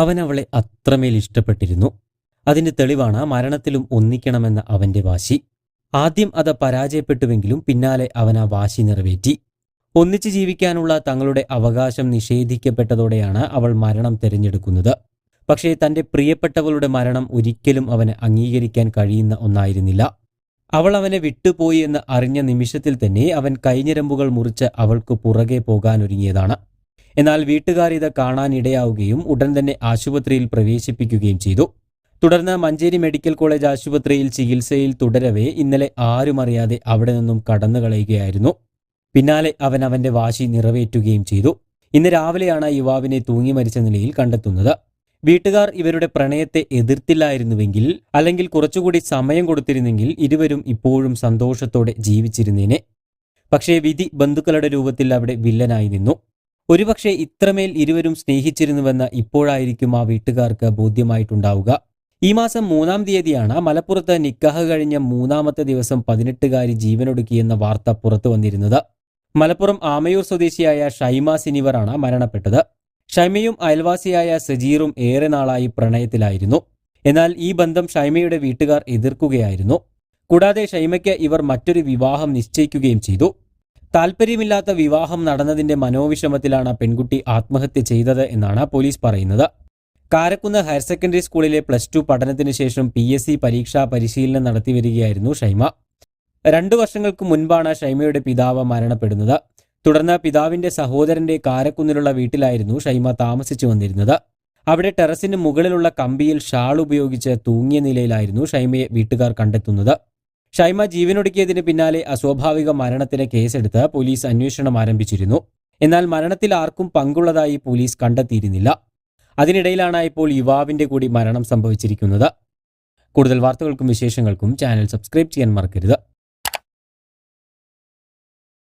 അവൻ അവളെ അത്രമേൽ ഇഷ്ടപ്പെട്ടിരുന്നു. അതിന്റെ തെളിവാണ് മരണത്തിലും ഒന്നിക്കണമെന്ന അവന്റെ വാശി. ആദ്യം അത് പരാജയപ്പെട്ടുവെങ്കിലും പിന്നാലെ അവൻ ആ വാശി നിറവേറ്റി. ഒന്നിച്ചു ജീവിക്കാനുള്ള തങ്ങളുടെ അവകാശം നിഷേധിക്കപ്പെട്ടതോടെയാണ് അവൾ മരണം തിരഞ്ഞെടുക്കുന്നത്. പക്ഷേ തന്റെ പ്രിയപ്പെട്ടവളുടെ മരണം ഒരിക്കലും അവന് അംഗീകരിക്കാൻ കഴിയുന്ന ഒന്നായിരുന്നില്ല. അവൾ അവനെ വിട്ടുപോയി എന്ന് അറിഞ്ഞ നിമിഷത്തിൽ തന്നെ അവൻ കൈഞ്ഞിരമ്പുകൾ മുറിച്ച് അവൾക്ക് പുറകെ പോകാനൊരുങ്ങിയതാണ്. എന്നാൽ വീട്ടുകാർ ഇത് കാണാനിടയാവുകയും ഉടൻ തന്നെ ആശുപത്രിയിൽ പ്രവേശിപ്പിക്കുകയും ചെയ്തു. തുടർന്ന് മഞ്ചേരി മെഡിക്കൽ കോളേജ് ആശുപത്രിയിൽ ചികിത്സയിൽ തുടരവേ ഇന്നലെ ആരും അറിയാതെ അവിടെ നിന്നും കടന്നു കളയുകയായിരുന്നു. പിന്നാലെ അവൻ അവന്റെ വാശി നിറവേറ്റുകയും ചെയ്തു. ഇന്ന് രാവിലെയാണ് യുവാവിനെ തൂങ്ങി മരിച്ച നിലയിൽ കണ്ടെത്തുന്നത്. വീട്ടുകാർ ഇവരുടെ പ്രണയത്തെ എതിർത്തില്ലായിരുന്നുവെങ്കിൽ അല്ലെങ്കിൽ കുറച്ചുകൂടി സമയം കൊടുത്തിരുന്നെങ്കിൽ ഇരുവരും ഇപ്പോഴും സന്തോഷത്തോടെ ജീവിച്ചിരുന്നേനെ. പക്ഷേ വിധി ബന്ധുക്കളുടെ രൂപത്തിൽ അവിടെ വില്ലനായി നിന്നു. ഒരുപക്ഷെ ഇത്രമേൽ ഇരുവരും സ്നേഹിച്ചിരുന്നുവെന്ന് ഇപ്പോഴായിരിക്കും ആ വീട്ടുകാർക്ക് ബോധ്യമായിട്ടുണ്ടാവുക. ഈ മാസം മൂന്നാം തീയതിയാണ് മലപ്പുറത്ത് നിക്കാഹ് കഴിഞ്ഞ മൂന്നാമത്തെ ദിവസം പതിനെട്ടുകാരി ജീവനൊടുക്കിയെന്ന വാർത്ത പുറത്തു വന്നിരുന്നത്. മലപ്പുറം ആമയൂർ സ്വദേശിയായ ഷൈമ സിനിവറാണ് മരണപ്പെട്ടത്. ഷൈമയും അയൽവാസിയായ സജീറും ഏറെ നാളായി പ്രണയത്തിലായിരുന്നു. എന്നാൽ ഈ ബന്ധം ഷൈമയുടെ വീട്ടുകാർ എതിർക്കുകയായിരുന്നു. കൂടാതെ ഷൈമയ്ക്ക് ഇവർ മറ്റൊരു വിവാഹം നിശ്ചയിക്കുകയും ചെയ്തു. താൽപ്പര്യമില്ലാത്ത വിവാഹം നടന്നതിന്റെ മനോവിഷമത്തിലാണ് പെൺകുട്ടി ആത്മഹത്യ ചെയ്തത് എന്നാണ് പോലീസ് പറയുന്നത്. കാരക്കുന്ന് ഹയർ സെക്കൻഡറി സ്കൂളിലെ പ്ലസ് ടു പഠനത്തിന് ശേഷം പി എസ് സി പരീക്ഷാ പരിശീലനം നടത്തിവരികയായിരുന്നു ഷൈമ. രണ്ടു വർഷങ്ങൾക്ക് മുൻപാണ് ഷൈമയുടെ പിതാവ് മരണപ്പെടുന്നത്. തുടർന്ന് പിതാവിന്റെ സഹോദരന്റെ കാരക്കുന്നിലുള്ള വീട്ടിലായിരുന്നു ഷൈമ താമസിച്ചു വന്നിരുന്നത്. അവിടെ ടെറസിന് മുകളിലുള്ള കമ്പിയിൽ ഷാൾ ഉപയോഗിച്ച് തൂങ്ങിയ നിലയിലായിരുന്നു ഷൈമയെ വീട്ടുകാർ കണ്ടെത്തുന്നത്. ഷൈമ ജീവനൊടുക്കിയതിന് പിന്നാലെ അസ്വാഭാവിക മരണത്തിന് കേസെടുത്ത് പോലീസ് അന്വേഷണം ആരംഭിച്ചിരുന്നു. എന്നാൽ മരണത്തിൽ ആർക്കും പങ്കുള്ളതായി പോലീസ് കണ്ടെത്തിയിരുന്നില്ല. അതിനിടയിലാണ് ഇപ്പോൾ യുവാവിന്റെ കൂടി മരണം സംഭവിച്ചിരിക്കുന്നത്. കൂടുതൽ വാർത്തകൾക്കും വിശേഷങ്ങൾക്കും ചാനൽ സബ്സ്ക്രൈബ് ചെയ്യാൻ മറക്കരുത്.